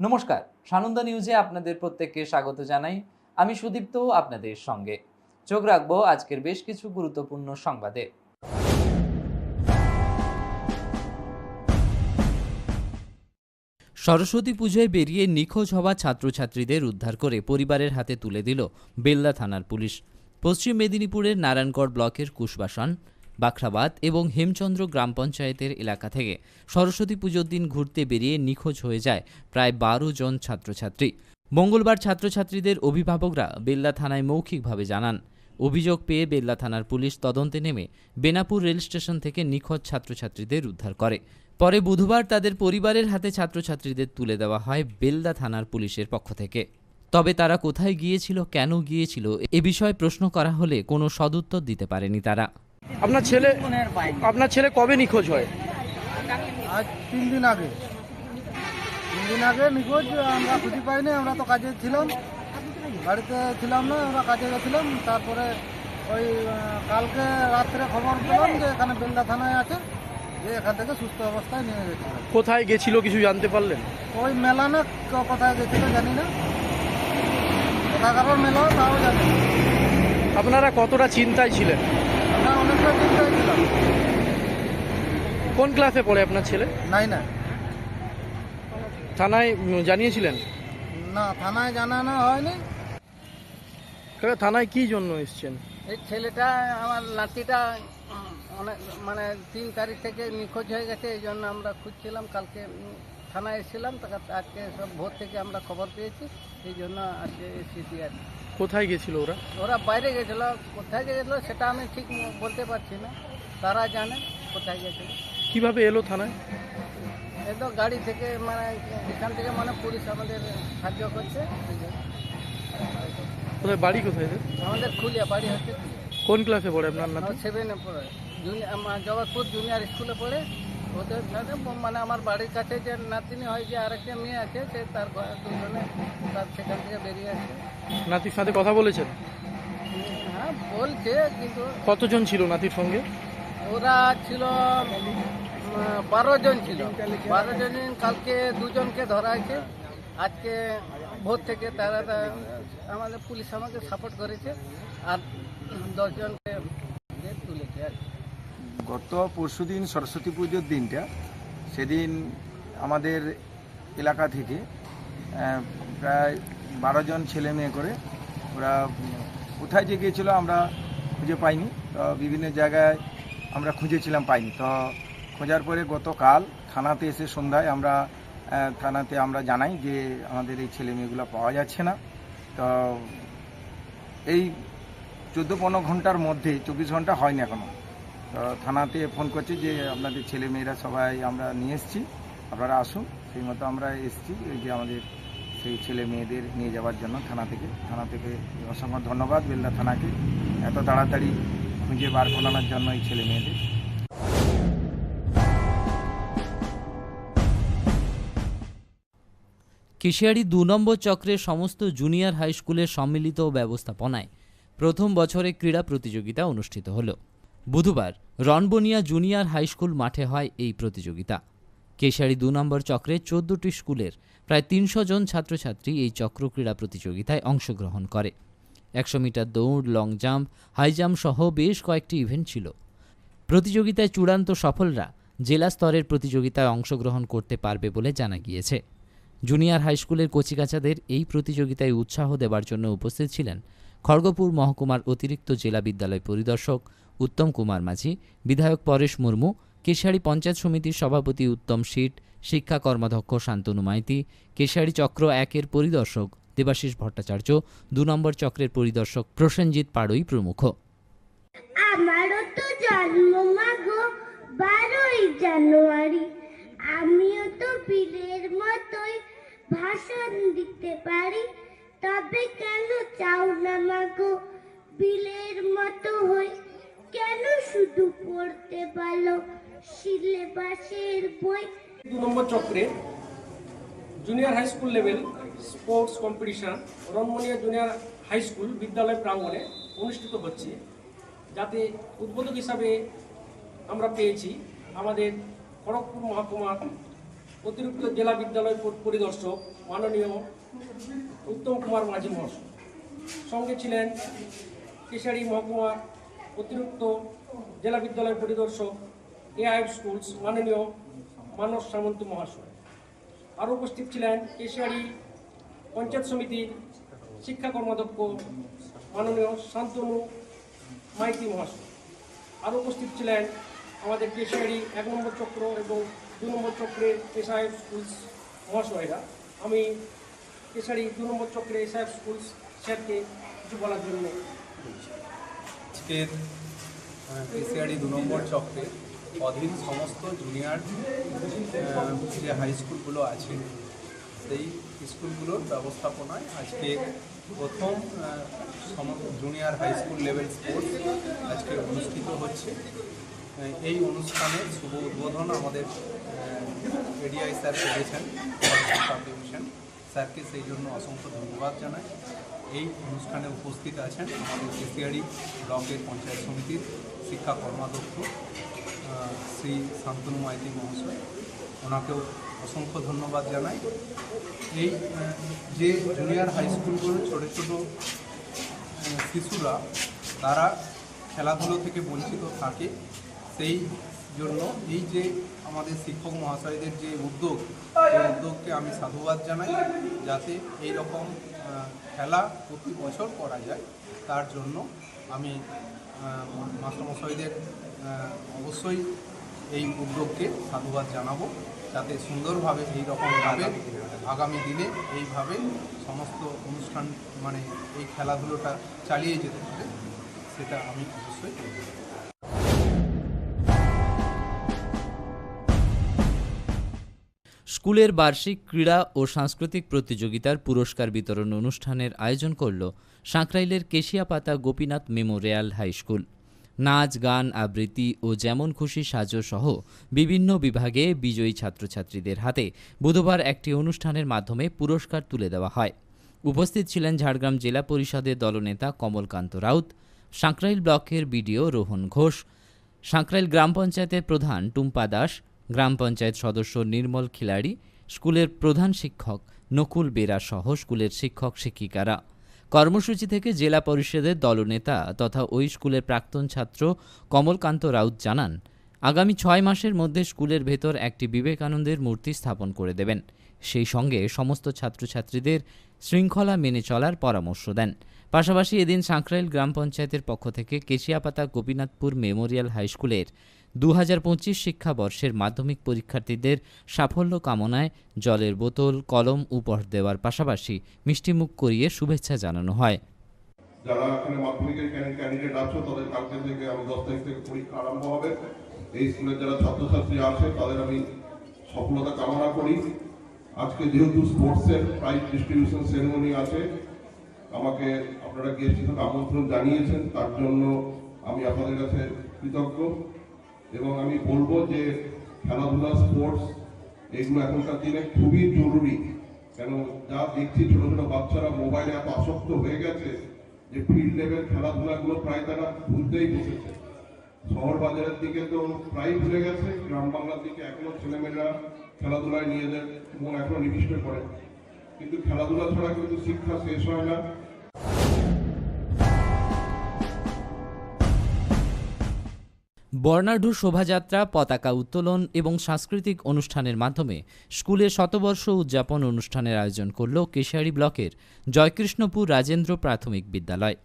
নমস্কার, সানন্দা নিউজে আপনাদের প্রত্যেককে স্বাগত জানাই। আমি সুদীপ্ত, আপনাদের সঙ্গে। চোখ রাখব আজকের বেশ কিছু গুরুত্বপূর্ণ সংবাদে। সরস্বতী পুজোয় বেরিয়ে নিখোঁজ হওয়া ছাত্রছাত্রীদের উদ্ধার করে পরিবারের হাতে তুলে দিল বেল্লা থানার পুলিশ। পশ্চিম মেদিনীপুরের নারায়ণগড় ব্লকের কুশবাসন বাখরাবাদ এবং হেমচন্দ্র গ্রাম পঞ্চায়েতের এলাকা থেকে। সরস্বতী পুজোর দিন ঘুরতে বেরিয়ে নিখোঁজ হয়ে যায় প্রায় বারো জন ছাত্রছাত্রী। মঙ্গলবার ছাত্রছাত্রীদের অভিভাবকরা বেল্লা থানায় মৌখিকভাবে জানান, অভিযোগ পেয়ে বেল্লা থানার পুলিশ তদন্তে নেমে বেনাপুর রেল স্টেশন থেকে নিখোঁজ ছাত্রছাত্রীদের উদ্ধার করে। পরে বুধবার তাদের পরিবারের হাতে ছাত্রছাত্রীদের তুলে দেওয়া হয় বেলদা থানার পুলিশের পক্ষ থেকে। তবে তারা কোথায় গিয়েছিল, কেন গিয়েছিল, এ বিষয়ে প্রশ্ন করা হলে কোনো সদুত্তর দিতে পারেনি তারা। আপনার ছেলে আপনার ছেলে কবে নিখোঁজ হয়? আজ তিন দিন আগে। তিন দিন আগে নিখোঁজ আমরা খুঁজে পাইনি আমরা তো কাজে ছিলাম। বাড়িতে ছিলাম না আমরা কাজে গেছিলাম। তারপরে ওই কালকে রাত্রে খবর পেলাম যে এখানে বেলদা থানায় আছে যে এখান থেকে সুস্থ অবস্থায় নিয়ে গেছিল কোথায় গেছিল কিছু জানতে পারলেন? ওই মেলা না ক- কোথায় গেছিল জানি না। কোথাকার মেলা তাও জানি আপনারা কতটা চিন্তায় ছিলেন আমরা অনেকটা চিন্তায় ছিলাম কোন ক্লাসে পড়ে আপনার ছেলে? নাই না থানায় জানিয়েছিলেন? না থানায় জানানো হয়নি। কাকা, থানায় কি জন্য এসছেন? এই ছেলেটা আমার নাতিটা অনেক মানে তিন তারিখ থেকে নিখোঁজ হয়ে গেছে এই জন্য আমরা খুঁজছিলাম কালকে থানায় এসেছিলাম আজকে সব ভোর থেকে আমরা খবর পেয়েছি এই জন্য আজকে এসেছি আর। কোথায় গেছিল ওরা? ওরা বাইরে গেছিল কোথায় গেছিল সেটা আমি ঠিক বলতে পারছি না তারা জানে কোথায় গেছিল। কীভাবে এলো থানায়? এই তো গাড়ি থেকে মানে এখান থেকে মানে পুলিশ আমাদের সাহায্য করছে। কোথায় বাড়ি কোথায়? আমাদের খুলিয়া বাড়ি হচ্ছে কোন ক্লাসে পড়ে আপনার নাতি সেভেনে পড়ে। জগৎপুর জুনিয়র স্কুলে পড়ে। ওদের সাথে মানে আমার বাড়ির কাছে যে নাতিনি হয় যে আরেকটা মেয়ে আছে সে তার দুজনে তার সেখান থেকে বেরিয়ে আসে নাতির সাথে কথা বলেছেন? হ্যাঁ বলছে কিন্তু কতজন ছিল নাতির সঙ্গে? ওরা ছিল বারো জন ছিল। বারো জন কালকে দুজনকে ধরা হয়েছে আজকে ভোর থেকে তারা আমাদের পুলিশ আমাকে সাপোর্ট করেছে। আর দশজনকে তুলেছে আর। গত পরশুদিন সরস্বতী পুজোর দিনটা, সেদিন আমাদের এলাকা থেকে প্রায় বারো জন ছেলে মেয়ে করে ওরা কোথায় যে গিয়েছিল আমরা খুঁজে পাইনি। বিভিন্ন জায়গায় আমরা খুঁজেছিলাম পাইনি। তো খোঁজার পরে গতকাল থানাতে এসে সন্ধ্যায় আমরা থানাতে আমরা জানাই যে আমাদের এই ছেলে মেয়েগুলো পাওয়া যাচ্ছে না। তো এই চোদ্দ পনেরো ঘণ্টার মধ্যে, চব্বিশ ঘণ্টা হয়নি এখনও। তো থানাতে ফোন করছে যে আপনাদের ছেলে মেয়েরা সবাই আমরা নিয়ে এসেছি, আপনারা আসুন। সেই মতো আমরা এসেছি, এই যে আমাদের সেই ছেলে মেয়েদের নিয়ে যাওয়ার জন্য থানা থেকে। থানা থেকে অসংখ্য ধন্যবাদ বেলদা থানাকে। এত তাড়াতাড়ি খুঁজে বার করানোর জন্য এই ছেলে মেয়েদের। কেশিয়াড়ি দু নম্বর চক্রের সমস্ত জুনিয়র হাই স্কুলের সম্মিলিত ব্যবস্থাপনায় প্রথম বছরে ক্রীড়া প্রতিযোগিতা অনুষ্ঠিত হল। বুধবার রনবনিয়া জুনিয়র হাই স্কুল মাঠে হয় এই প্রতিযোগিতা। কেশিয়াড়ি দু নম্বর চক্রে চোদ্দটি স্কুলের প্রায় তিনশো জন ছাত্রছাত্রী এই চক্র ক্রীড়া প্রতিযোগিতায় অংশগ্রহণ করে। একশো মিটার দৌড় লং জাম্প হাই জাম্প সহ বেশ কয়েকটি ইভেন্ট ছিল। প্রতিযোগিতায় চূড়ান্ত সফলরা জেলা স্তরের প্রতিযোগিতায় অংশগ্রহণ করতে পারবে বলে জানা গিয়েছে। জুনিয়র হাই স্কুলের কচিকাচাদের এই প্রতিযোগিতায় উৎসাহ দেবার জন্য উপস্থিত ছিলেন খড়গপুর মহকুমার অতিরিক্ত জেলা বিদ্যালয় পরিদর্শক উত্তম কুমার মাঝি, বিধায়ক পরেশ মুর্মু, কেশারি পঞ্চায়েত সমিতির সভাপতি উত্তম শীট শিক্ষা কর্মাধ্যক্ষ শান্তনু মাইতি, কেশারি চক্র একের পরিদর্শক দেবাশিস ভট্টাচার্য দু নম্বর চক্রের পরিদর্শক প্রসেনজিৎ পাড়ই প্রমুখ। আমারও তো জন্ম মাগো বারোই জানুয়ারি। আমিও তো বীরের মতোই ভাষণ দিতে পারি। তবে কেন চাও না মাগো বিলের মতো হই? কেন শুধু পড়তে পারো সিলেবাসের বই? দু নম্বর চক্রে junior high school level sports competition Ranmania junior high school বিদ্যালয় প্রাঙ্গণে অনুষ্ঠিত হচ্ছে, যাতে উদ্বোধক হিসাবে আমরা পেয়েছি আমাদের খড়গপুর মহকুমার অতিরিক্ত জেলা বিদ্যালয় পরিদর্শক মাননীয় উত্তম কুমার মাঝি মহাশয়। সঙ্গে ছিলেন কেশারি মহকুমার অতিরিক্ত জেলা বিদ্যালয় পরিদর্শক এআইএফ স্কুলস মাননীয় মানস সামন্ত মহাশয়। আরও উপস্থিত ছিলেন কেশিয়ারি পঞ্চায়েত সমিতির শিক্ষা কর্মাধ্যক্ষ, মাননীয় শান্তনু, মাইতি মহাশয়। আরও উপস্থিত ছিলেন আমাদের কেশিয়ারি এক নম্বর চক্র এবং দু নম্বর চক্রের এসআইএফ স্কুলস মহাশয়রা। আমি কেশারি দু নম্বর চক্রে এসআইএফ স্কুলস স্যারকে কিছু বলার জন্য কেসিআরই দু নম্বর চক্রে অধীন সমস্ত জুনিয়র যে হাই স্কুলগুলো আছে সেই স্কুলগুলোর ব্যবস্থাপনায় আজকে প্রথম junior high school level sports আজকে অনুষ্ঠিত হচ্ছে। এই অনুষ্ঠানের শুভ উদ্বোধন আমাদের এডিআই স্যার করেছেন স্যারকে সেই জন্য অসংখ্য ধন্যবাদ জানাই। এই অনুষ্ঠানে উপস্থিত আছেন আমাদের কেসিয়ারি ব্লকের পঞ্চায়েত সমিতির শিক্ষা কর্মাধ্যক্ষ শ্রী শান্তনু মাইতি মহাশয়। ওনাকেও অসংখ্য ধন্যবাদ জানাই। এই, যে জুনিয়র হাই স্কুলগুলো ছোটো ছোটো শিশুরা, তারা খেলাধুলো থেকে বঞ্চিত থাকে সেই জন্য এই যে আমাদের শিক্ষক মহাশয়দের যে উদ্যোগ, সেই উদ্যোগকে আমি সাধুবাদ জানাই যাতে এই রকম খেলা প্রতি বছর করা যায়। তার জন্য আমি মাস্টারমশাইদের অবশ্যই এই উদ্যোগকে সাধুবাদ জানাব। যাতে সুন্দরভাবে এই রকমভাবে আগামী দিনে এইভাবে সমস্ত অনুষ্ঠান মানে এই খেলাধুলোটা চালিয়ে যেতে পারে, সেটা আমি অবশ্যই স্কুলের বার্ষিক ক্রীড়া ও সাংস্কৃতিক প্রতিযোগিতার পুরস্কার বিতরণ অনুষ্ঠানের আয়োজন করল সাঁকরাইলের Keshiapata Gopinath memorial high school. নাচ, গান, আবৃত্তি ও যেমন খুশি সাজো সহ বিভিন্ন বিভাগে বিজয়ী ছাত্রছাত্রীদের হাতে বুধবার একটি অনুষ্ঠানের মাধ্যমে পুরস্কার তুলে দেওয়া হয়। উপস্থিত ছিলেন ঝাড়গ্রাম জেলা পরিষদের দলনেতা কমলকান্ত রাউত, সাঁকরাইল ব্লকের বিডিও রোহন ঘোষ, সাঁকরাইল গ্রাম পঞ্চায়েতের প্রধান টুম্পা দাস, গ্রাম পঞ্চায়েত সদস্য নির্মল খিলাড়ি, স্কুলের প্রধান শিক্ষক নকুল বেরা সহ স্কুলের শিক্ষক শিক্ষিকারা। কর্মসূচি থেকে জেলা পরিষদের দলনেতা তথা ওই স্কুলের প্রাক্তন ছাত্র কমলকান্ত রাউত জানান, আগামী ছয় মাসের মধ্যে স্কুলের ভেতর একটি বিবেকানন্দের মূর্তি স্থাপন করে দেবেন। সেই সঙ্গে সমস্ত ছাত্রছাত্রীদের শৃঙ্খলা মেনে চলার পরামর্শ দেন। পাশাপাশি এদিন সাঁকরাইল গ্রাম পঞ্চায়েতের পক্ষ থেকে কেশিয়াপাতা গোপীনাথপুর মেমোরিয়াল হাই স্কুলের দু হাজার পঁচিশ শিক্ষাবর্ষের মাধ্যমিক পরীক্ষার্থীদের সাফল্য কামনায় জলের বোতল, কলম, উপহার দেওয়ার পাশাপাশি মিষ্টিমুখ করিয়ে শুভেচ্ছা জানানো হয়। যারা এখানে মাধ্যমিকের ক্যান্ডিডেট তাদের কালকে থেকে আমি দশ তারিখ থেকে পরীক্ষা আরম্ভ হবে। এই স্কুলের যারা ছাত্রছাত্রী আছে, তাদের আমি সফলতা কামনা করি। আজকে যেহেতু স্পোর্টসের প্রাইজ ডিস্ট্রিবিউশন সেরেমনি আছে, আমাকে আপনারা আমন্ত্রণ জানিয়েছেন, তার জন্য আমি আপনাদের কাছে কৃতজ্ঞ। এবং আমি বলব যে খেলাধুলা স্পোর্টস এগুলো এখনকার দিনে খুবই জরুরি। কেন যা দেখছি ছোট ছোট বাচ্চারা মোবাইলে এত আসক্ত হয়ে গেছে যে ফিল্ড লেভেল খেলাধুলাগুলো প্রায় তারা ভুলতেই বসেছে। শহর বাজারের দিকে তো প্রায় ভুলে গেছে, গ্রাম বাংলার দিকে এখনও ছেলেমেয়েরা খেলাধুলায় নিজেদের মন এখনও নিবিষ্ট করে। কিন্তু খেলাধুলা ছাড়া কিন্তু শিক্ষা শেষ হয় না। বর্ণাঢ্য শোভাযাত্রা, পতাকা উত্তোলন এবং সাংস্কৃতিক অনুষ্ঠানের মাধ্যমে স্কুলে শতবর্ষ উদযাপন অনুষ্ঠানের আয়োজন করল কেশিয়ারি ব্লকের জয়কৃষ্ণপুর রাজেন্দ্র প্রাথমিক বিদ্যালয়।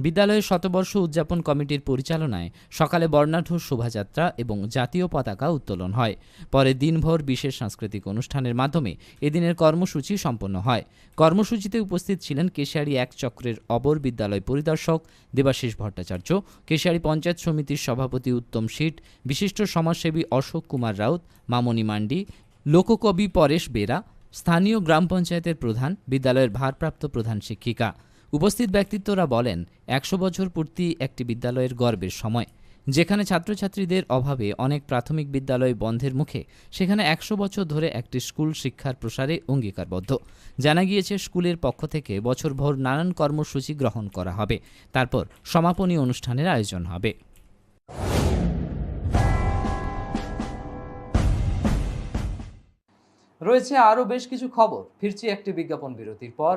বিদ্যালয়ের শতবর্ষ উদযাপন কমিটির পরিচালনায় সকালে বর্ণাঢ্য শোভাযাত্রা এবং জাতীয় পতাকা উত্তোলন হয়। পরে দিনভর বিশেষ সাংস্কৃতিক অনুষ্ঠানের মাধ্যমে এদিনের কর্মসূচি সম্পন্ন হয়। কর্মসূচিতে উপস্থিত ছিলেন কেশিয়ারি এক চক্রের অবর বিদ্যালয় পরিদর্শক দেবাশিস ভট্টাচার্য কেশিয়ারি পঞ্চায়েত সমিতির সভাপতি উত্তম শীট বিশিষ্ট সমাজসেবী অশোক কুমার রাউত, মামনি মান্ডি, লোককবি পরেশ বেরা, স্থানীয় গ্রাম পঞ্চায়েতের প্রধান, বিদ্যালয়ের ভারপ্রাপ্ত প্রধান শিক্ষিকা। উপস্থিত ব্যক্তিত্বরা বলেন, একশো বছর পূর্তি একটি বিদ্যালয়ের গর্বের সময়, যেখানে ছাত্রছাত্রীদের অভাবে অনেক প্রাথমিক বিদ্যালয় বন্ধের মুখে, সেখানে একশো বছর ধরে একটি স্কুল শিক্ষার প্রসারে অঙ্গীকারবদ্ধ। জানা গিয়েছে, স্কুলের পক্ষ থেকে বছরভর নানান কর্মসূচি গ্রহণ করা হবে। তারপর সমাপনী অনুষ্ঠানের আয়োজন হবে। রয়েছে আরও বেশ কিছু খবর। ফিরছি একটি বিজ্ঞাপন বিরতির পর।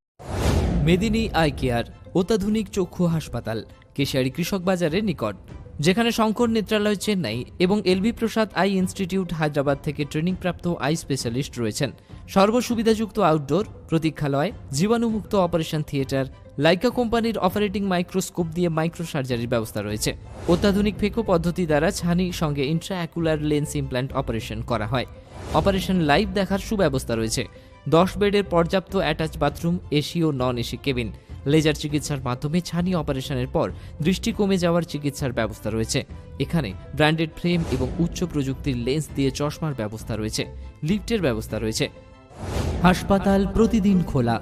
মেদিনী আই কেয়ার, অত্যাধুনিক চক্ষু হাসপাতাল, কেশিয়ারি কৃষক বাজারের নিকট, যেখানে শঙ্কর নেত্রালয় চেন্নাই এবং LB Prasad eye institute Hyderabad থেকে ট্রেনিংপ্রাপ্ত আই স্পেশালিস্ট রয়েছেন। সর্বসুবিধাযুক্ত আউটডোর প্রতীক্ষালয়, জীবাণুমুক্ত অপারেশন থিয়েটার লাইকা কোম্পানির অপারেটিং মাইক্রোস্কোপ দিয়ে মাইক্রো সার্জারির ব্যবস্থা রয়েছে। অত্যাধুনিক ফেকো পদ্ধতি দ্বারা ছানি সঙ্গে ইন্ট্রাঅ্যাকুলার লেন্স ইমপ্ল্যান্ট অপারেশন করা হয়। অপারেশন লাইভ দেখার সুব্যবস্থা রয়েছে। দশ বেডের পর্যাপ্ত অ্যাটাচ বাথরুম, এসি ও নন এসি কেবিন। লেজার চিকিৎসার মাধ্যমে ছানি অপারেশনের পর দৃষ্টি কমে যাওয়ার চিকিৎসার ব্যবস্থা রয়েছে। এখানে ব্র্যান্ডেড ফ্রেম এবং উচ্চ প্রযুক্তির লেন্স দিয়ে চশমার ব্যবস্থা রয়েছে। লিফটের ব্যবস্থা রয়েছে। হাসপাতাল প্রতিদিন খোলা।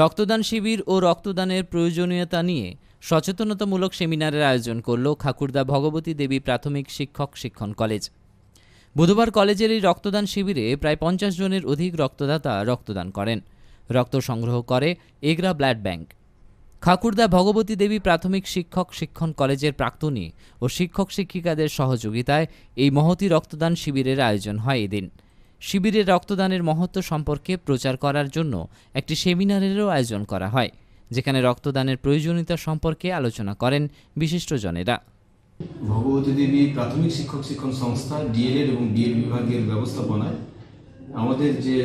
রক্তদান শিবির ও রক্তদানের প্রয়োজনীয়তা নিয়ে সচেতনতামূলক সেমিনারের আয়োজন করল খাকুরদা ভগবতী দেবী প্রাথমিক শিক্ষক শিক্ষণ কলেজ। বুধবার কলেজের এই রক্তদান শিবিরে প্রায় পঞ্চাশ জনের অধিক রক্তদাতা রক্তদান করেন। রক্ত সংগ্রহ করে এগরা ব্লাড ব্যাংক। খাকুরদা ভগবতী দেবী প্রাথমিক শিক্ষক শিক্ষণ কলেজের প্রাক্তনী ও শিক্ষক শিক্ষিকাদের সহযোগিতায় এই মহতি রক্তদান শিবিরের আয়োজন হয় এদিন। শিবিরে রক্তদানের মহত্ব সম্পর্কে প্রচার করার জন্য একটি সেমিনারেরও আয়োজন করা হয়, যেখানে রক্তদানের প্রয়োজনীয়তা সম্পর্কে আলোচনা করেন বিশিষ্টজনেরা। ভগবতী দেবী প্রাথমিক শিক্ষক শিক্ষণ সংস্থা, ডিএলএড এবং ডিএড বিভাগের ব্যবস্থাপনায় আমাদের যে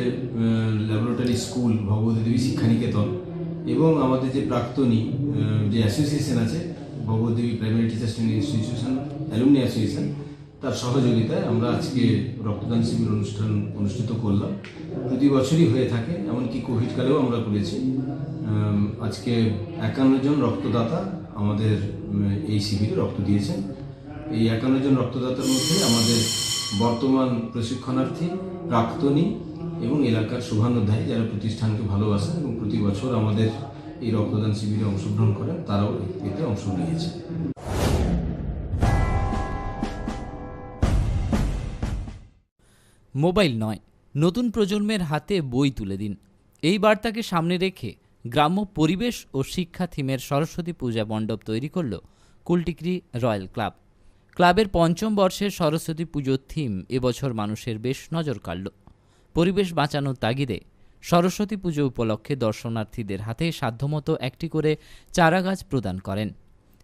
ল্যাবরেটরি স্কুল ভগবতী দেবী শিক্ষানিকেতন এবং আমাদের যে প্রাক্তনী যে অ্যাসোসিয়েশন আছে Bhagabati Debi primary teachers training institution alumni association তার সহযোগিতায় আমরা আজকে রক্তদান শিবির অনুষ্ঠান অনুষ্ঠিত করলাম। প্রতি বছরই হয়ে থাকে, এমনকি কোভিডকালেও আমরা করেছি। আজকে একান্ন জন রক্তদাতা আমাদের এই শিবিরে রক্ত দিয়েছেন। এই একান্ন জন রক্তদাতার মধ্যে আমাদের বর্তমান প্রশিক্ষণার্থী প্রাক্তনী এবং এলাকার শুভানুধ্যায়ী যারা প্রতিষ্ঠানকে ভালোবাসেন এবং প্রতি বছর আমাদের এই রক্তদান শিবিরে অংশগ্রহণ করেন, তারাও এতে অংশ নিয়েছে মোবাইল নয়, নতুন প্রজন্মের হাতে বই তুলে দিন। এই বার্তাকে সামনে রেখে গ্রাম্য পরিবেশ ও শিক্ষা থিমের সরস্বতী পূজা মণ্ডপ তৈরি করল কুলটিকরি রয়্যাল ক্লাব। ক্লাবের পঞ্চম বর্ষের সরস্বতী পুজোর থিম এবছর মানুষের বেশ নজর কাড়ল। পরিবেশ বাঁচানোর তাগিদে সরস্বতী পুজো উপলক্ষে দর্শনার্থীদের হাতে সাধ্যমতো একটি করে চারাগাছ প্রদান করেন।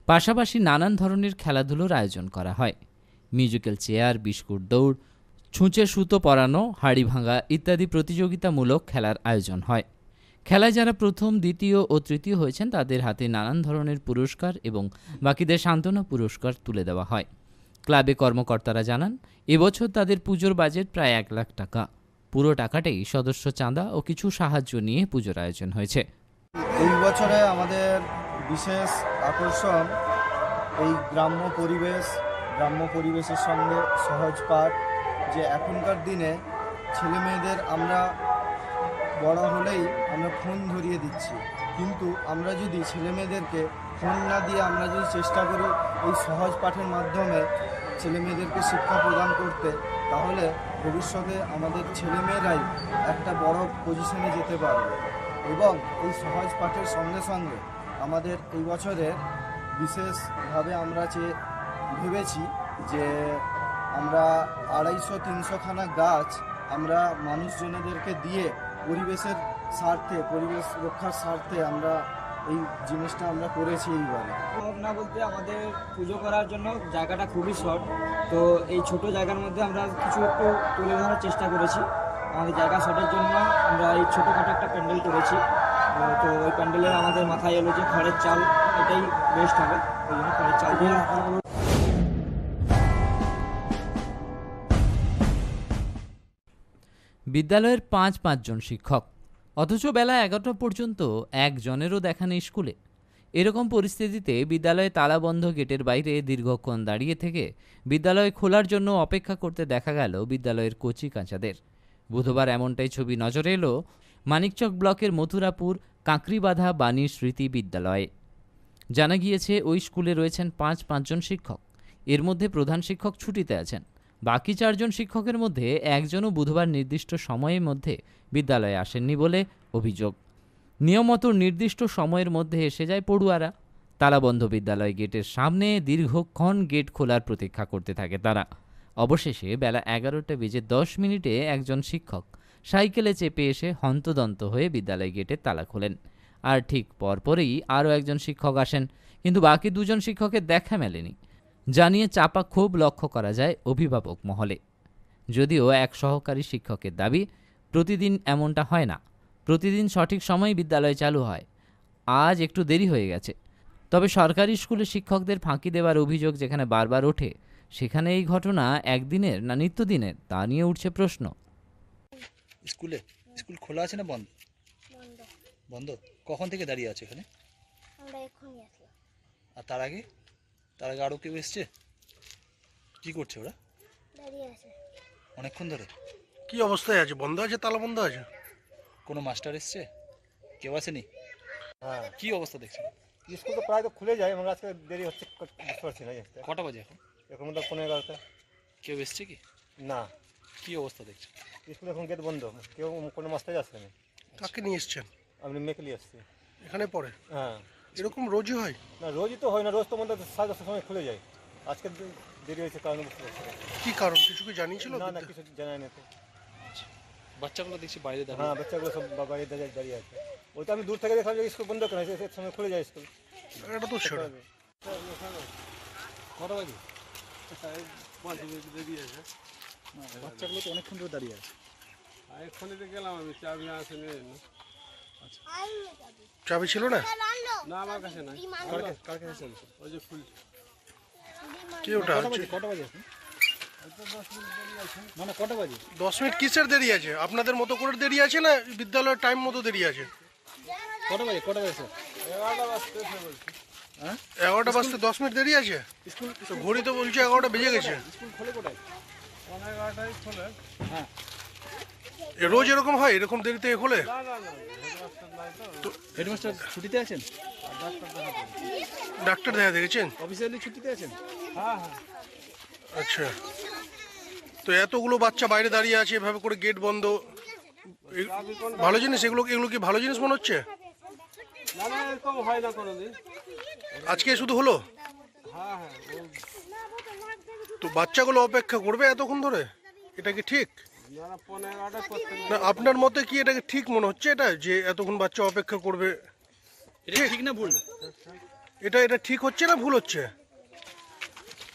পাশাপাশি নানান ধরনের খেলাধুলোর আয়োজন করা হয়। মিউজিক্যাল চেয়ার, বিস্কুট দৌড় ছুঁচে সুতো পরানো, হাড়ি ভাঙা ইত্যাদি প্রতিযোগিতামূলক খেলার আয়োজন হয়। খেলায় যারা প্রথম, দ্বিতীয় ও তৃতীয় হয়েছেন, তাদের হাতে নানান ধরনের পুরস্কার এবং বাকিদের সান্ত্বনা পুরস্কার তুলে দেওয়া হয়। ক্লাবে কর্মকর্তারা জানান, এবছর তাদের পুজোর বাজেট প্রায় এক লাখ টাকা। পুরো টাকাটাই সদস্য চাঁদা ও কিছু সাহায্য নিয়ে পুজোর আয়োজন হয়েছে। এই বছরে আমাদের বিশেষ আকর্ষণ এই গ্রাম্য পরিবেশ, গ্রাম্য পরিবেশের সঙ্গে সহজ পাঠ যে এখনকার দিনে ছেলে মেয়েদের আমরা বড় হলেই আমরা ফোন ধরিয়ে দিচ্ছি। কিন্তু আমরা যদি ছেলে মেয়েদেরকে ফোন না দিয়ে আমরা যদি চেষ্টা করি এই সহজ পাঠের মাধ্যমে ছেলে মেয়েদেরকে শিক্ষা প্রদান করতে, তাহলে ভবিষ্যতে আমাদের ছেলে মেয়েরাই একটা বড় পজিশনে যেতে পারবে। এবং এই সহজ পাঠের সঙ্গে সঙ্গে আমাদের এই বছরের বিশেষভাবে আমরা যে ভেবেছি যে আমরা আড়াইশো তিনশোখানা গাছ আমরা মানুষজনেদেরকে দিয়ে পরিবেশের স্বার্থে পরিবেশ রক্ষার স্বার্থে আমরা এই জিনিসটা আমরা করেছি এইবারে। ভাবনা বলতে আমাদের পুজো করার জন্য জায়গাটা খুবই শর্ট। তো এই ছোট জায়গার মধ্যে আমরা কিছু একটু তুলে ধরার চেষ্টা করেছি। আমাদের জায়গা শর্টের জন্য আমরা এই ছোটোখাটো একটা প্যান্ডেল করেছি। তো ওই প্যান্ডেলের আমাদের মাথায় এলো যে খড়ের চাল এটাই বেস্ট হবে। ওই জন্য খড়ের চাল দিয়ে বিদ্যালয়ের পাঁচ পাঁচজন শিক্ষক। অথচ বেলা এগারোটা পর্যন্ত একজনেরও দেখা নেই স্কুলে। এরকম পরিস্থিতিতে বিদ্যালয়ে তালাবন্ধ গেটের বাইরে দীর্ঘক্ষণ দাঁড়িয়ে থেকে বিদ্যালয় খোলার জন্য অপেক্ষা করতে দেখা গেল বিদ্যালয়ের কচি কাঁচাদের। বুধবার এমনটাই ছবি নজরে এলো মানিকচক ব্লকের মথুরাপুর কাঁকড়িবাঁধা বাণী স্মৃতি বিদ্যালয়ে। জানা গিয়েছে, ওই স্কুলে রয়েছেন পাঁচ পাঁচজন শিক্ষক। এর মধ্যে প্রধান শিক্ষক ছুটিতে আছেন। বাকি চারজন শিক্ষকের মধ্যে একজনও বুধবার নির্দিষ্ট সময়ের মধ্যে বিদ্যালয়ে আসেননি বলে অভিযোগ। নিয়মত নির্দিষ্ট সময়ের মধ্যে এসে যায় পড়ুয়ারা। তালাবন্ধ বিদ্যালয় গেটের সামনে দীর্ঘক্ষণ গেট খোলার প্রতীক্ষা করতে থাকে তারা। অবশেষে বেলা এগারোটা বেজে দশ মিনিটে একজন শিক্ষক সাইকেলে চেপে এসে হন্তদন্ত হয়ে বিদ্যালয় গেটের তালা খোলেন। আর ঠিক পরপরই আরও একজন শিক্ষক আসেন, কিন্তু বাকি দুজন শিক্ষকের দেখা মেলেনি। জানিয়ে চাপা ক্ষোভ লক্ষ্য করা যায় অভিভাবক মহলে। যদিও এক সহকারী শিক্ষকের দাবি প্রতিদিন এমনটা হয় না। প্রতিদিন সঠিক সময়ে বিদ্যালয় চালু হয়। আজ একটু দেরি হয়ে গেছে। তবে সরকারি স্কুলে শিক্ষকদের ফাঁকি দেওয়ার অভিযোগ যেখানে বারবার ওঠে সেখানে এই ঘটনা একদিনের না নিত্যদিনের তা নিয়ে উঠছে প্রশ্ন। স্কুলে? স্কুল খোলা আছে না বন্ধ? বন্ধ। বন্ধ? কখন থেকে দাঁড়িয়ে আছে এখানে? আমরা এখনই আসলাম। আর তার আগে? তার আগে আরও কেউ এসছে? কি করছে ওরা? অনেকক্ষণ ধরে? কি অবস্থায় আছে? বন্ধ আছে? তালা বন্ধ আছে? কোনো মাস্টার এসছে? কেউ আসেনি? হ্যাঁ। কি অবস্থা দেখছেন? স্কুল তো প্রায় তো খুলে যায় আমরা আজকে দেরি হচ্ছে বুঝতে পারছি না কটা বাজে এখন? এখন মধ্যে পনেরো এগারোটা। কেউ এসছে কি? না। কি অবস্থা দেখছেন? স্কুল এখন গেট বন্ধ। কেউ কোনো মাস্টারই আসছে না কাকে নিয়ে এসছেন? আমি মেকলি আসছি এখানে পড়ে? হ্যাঁ। এরকম রোজই হয়? না রোজই তো হয় না রোজ তো মধ্যে সাড়ে দশটার সময় খুলে যায়। আজকে দেরি হয়েছে কারণে কি কারণ? কিছু কি জানিয়েছিল না না কিছু জানাই না তো। বাচ্চাগুলো দেখছি বাইরে দাঁড়িয়ে হ্যাঁ বাচ্চাগুলো সব বাইরে দাঁড়িয়ে দাঁড়িয়ে আছে। ওই তো আমি দূর থেকে দেখলাম যে স্কুল বন্ধ করে সে সময় খুলে যায় স্কুল। এটা তো সেটা। কটা বাজে? বাচ্চাগুলো তো অনেকক্ষণ ধরে দাঁড়িয়ে আছে। এক্ষণে গেলাম আমি চাবি ছিল না? কার কাছে- কার কাছে চলছে? কি ওটা? হচ্ছে কটা বাজে না না কটা বাজে? দশ মিনিট কিসের দেরি আছে? আপনাদের মতো করে দেরি আছে না বিদ্যালয়ের টাইম মতো দেরি আছে? কটা বাজে? কটা বাজে স্যার? এগারোটা বাজতে দশ মিনিট দেরি আছে? স্কুল ঘড়ি তো বলছে এগারোটা বেজে গেছে। স্কুল খোলে কোটায় এ রোজ এরকম হয়? এরকম দেরিতে খোলে? হেডমাস্টার ছুটিতে আছেন? ডাক্তার দেখা দেখেছেন? অফিসিয়ালি ছুটিতে আছেন? আচ্ছা। তো এতগুলো বাচ্চা বাইরে দাঁড়িয়ে আছে এভাবে করে গেট বন্ধ। ভালো জিনিস? এগুলো এগুলো কি ভালো জিনিস মনে হচ্ছে? হয় আজকে শুধু হলো? হ্যাঁ হ্যাঁ তো বাচ্চাগুলো অপেক্ষা করবে এতক্ষণ ধরে? এটা কি ঠিক? না আপনার মতে কি এটাকে ঠিক মনে হচ্ছে এটা যে এতক্ষণ বাচ্চা অপেক্ষা করবে? এটা ঠিক? না ভুল? এটা এটা ঠিক হচ্ছে না ভুল হচ্ছে?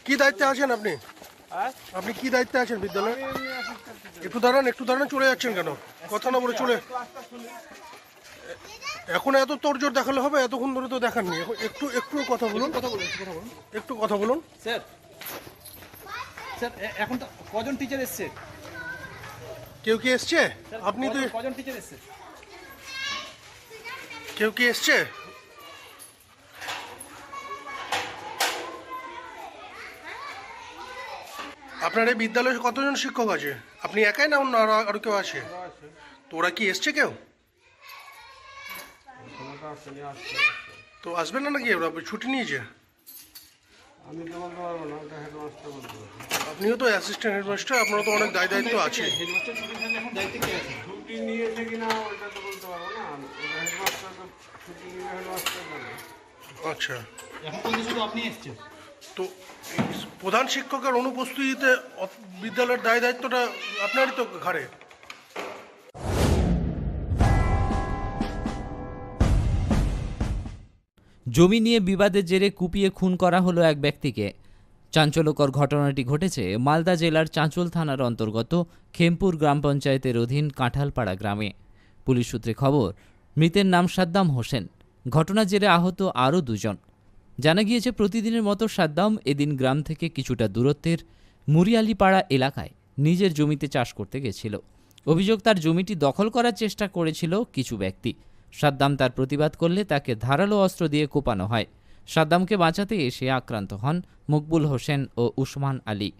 কি দায়িত্বে আছেন আপনি? আপনি কি দায়িত্বে আছেন বিদ্যালয়ে? একটু দাঁড়ান একটু দাঁড়ান চলে যাচ্ছেন কেন? কথা না বলে চলে এখন এত তোরজোর দেখালে হবে এতক্ষণ ধরে তো দেখাননি। একটু একটু কথা বলুন। কথা বলুন কথা বলুন। একটু কথা বলুন। স্যার স্যার এখন তো কজন টিচার এসছে? কেউ কি এসছে? আপনি তো কজন- কজন টিচার এসছে? কেউ কি এসছে? আপনার এই বিদ্যালয়ে কতজন শিক্ষক আছে? আপনি একাই না অন্য আরও কেউ আছে? তো ওরা কি এসছে কেউ? তো আসবেন না নাকি? ওরা ছুটি নিয়েছে। আমি তো বলতে পারব না ওটা হেডমাস্টার বলতে পারব। আপনিও তো অ্যাসিস্ট্যান্ট হেডমাস্টার আপনারও তো অনেক দায় দায়িত্ব আছে। হেডমাস্টার ছুটি থাকলে এখন দায়িত্বে কে আছে? ছুটি নিয়েছে কিনা ওটা তো বলতে পারব না। হেডমাস্টার তো ছুটি নিয়ে হেডমাস্টার জানে আচ্ছা। এখন শুধু আপনি এসছেন। তো প্রধান শিক্ষকের অনুপস্থিতিতে বিদ্যালয়ের দায় দায়িত্বটা আপনারই তো ঘাড়ে? জমি নিয়ে বিবাদের জেরে কুপিয়ে খুন করা হলো এক ব্যক্তিকে। চাঞ্চল্যকর ঘটনাটি ঘটেছে মালদা জেলার চাঁচল থানার অন্তর্গত খেমপুর গ্রাম পঞ্চায়েতের অধীন কাঁঠালপাড়া গ্রামে। পুলিশ সূত্রে খবর, মৃতের নাম সাদ্দাম হোসেন। ঘটনার জেরে আহত আরও দুজন। জানা গিয়েছে, প্রতিদিনের মতো সাদ্দাম এদিন গ্রাম থেকে কিছুটা দূরত্বের মুরিয়ালিপাড়া এলাকায় নিজের জমিতে চাষ করতে গেছিল। অভিযোগ, তার জমিটি দখল করার চেষ্টা করেছিল কিছু ব্যক্তি। সাদ্দাম তার প্রতিবাদ করলে তাকে ধারালো অস্ত্র দিয়ে কোপানো হয়। সাদ্দামকে বাঁচাতে এসে আক্রান্ত হন মকবুল হোসেন ও উসমান আলী।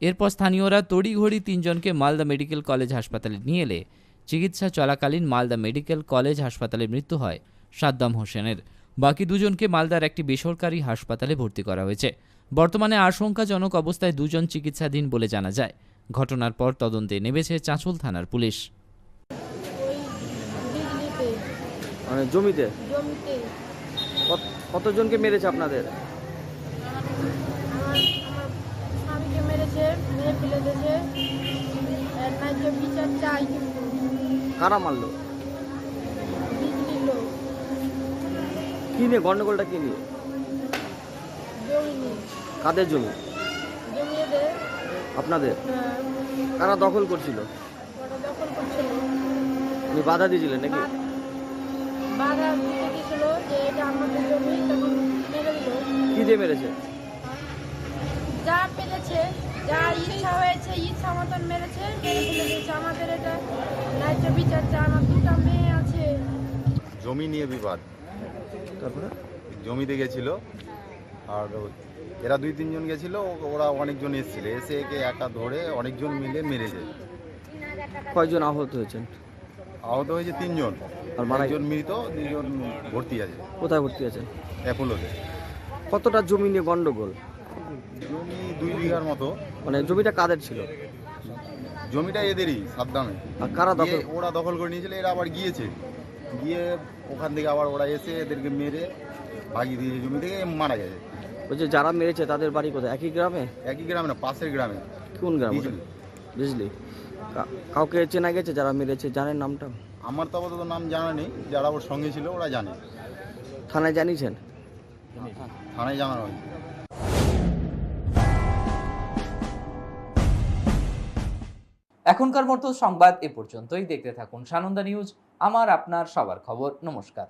এরপর স্থানীয়রা তড়িঘড়ি তিনজনকে মালদা মেডিকেল কলেজ হাসপাতালে নিয়ে এলে চিকিৎসা চলাকালীন মালদা মেডিকেল কলেজ হাসপাতালে মৃত্যু হয় সাদ্দাম হোসেনের। বাকি দুজনকে মালদার একটি বেসরকারি হাসপাতালে ভর্তি করা হয়েছে। বর্তমানে আশঙ্কাজনক অবস্থায় দুজন চিকিৎসাধীন বলে জানা যায়। ঘটনার পর তদন্তে নেমেছে চাঁচল থানার পুলিশ। মানে জমিতে? জমিতে। কত- কতজনকে মেরেছে আপনাদের? স্বামীকে মেরেছে মেরে ফেলে দিয়েছে। বিচার চাই কারা মারলো? কি নিয়ে গন্ডগোলটা কি নিয়ে? কাদের জমি? আপনাদের? হ্যাঁ, কারা দখল করছিল? বাধা দিয়েছিলেন নাকি? বাধা দিয়েছিল যে এটা আমাদের জমি তখন মেরে দিল। কি দিয়ে মেরেছে? যা পেরেছে যা ইচ্ছা হয়েছে ইচ্ছা মতন মেরেছে মেরে ফেলে দিয়েছে। আমাদের এটা ন্যায্য বিচার চাই আমার দুটা মেয়ে আছে। জমি নিয়ে বিবাদ। তারপরে? জমিতে গেছিল আর এরা দুই তিনজন গেছিল ওরা অনেকজন এসেছিল। এসে একে একা ধরে অনেকজন মিলে মেরেছে। কয়জন আহত হয়েছেন? আহত হয়েছে তিনজন। আর মারা একজন মৃত দুজন ভর্তি আছে। কোথায় ভর্তি আছে? অ্যাপোলোতে। কতটা জমি নিয়ে গন্ডগোল? জমি দুই বিঘার মতো। মানে জমিটা কাদের ছিল? জমিটা এদেরই সাবধানে আর কারা দখল ওরা দখল করে নিয়েছিল এরা আবার গিয়েছে। গিয়ে ওখান থেকে আবার ওরা এসে এদেরকে মেরে ভাগিয়ে দিয়েছে জমি থেকে মারা গেছে। বলছে যারা মেরেছে তাদের বাড়ি কোথায়? একই গ্রামে? একই গ্রামে না পাশের গ্রামে। কোন গ্রাম? বিজলি। কাউকে চেনা গেছে যারা মেরেছে? জানেন নামটা? আমার তো আপাতত নাম জানা নেই। যারা ওর সঙ্গে ছিল ওরা জানে। থানায় জানিয়েছেন? থানায় জানানো হয়েছে এখনকার মতো সংবাদ এ পর্যন্তই। দেখতে থাকুন সানন্দা নিউজ আমার আপনার সবার খবর। নমস্কার।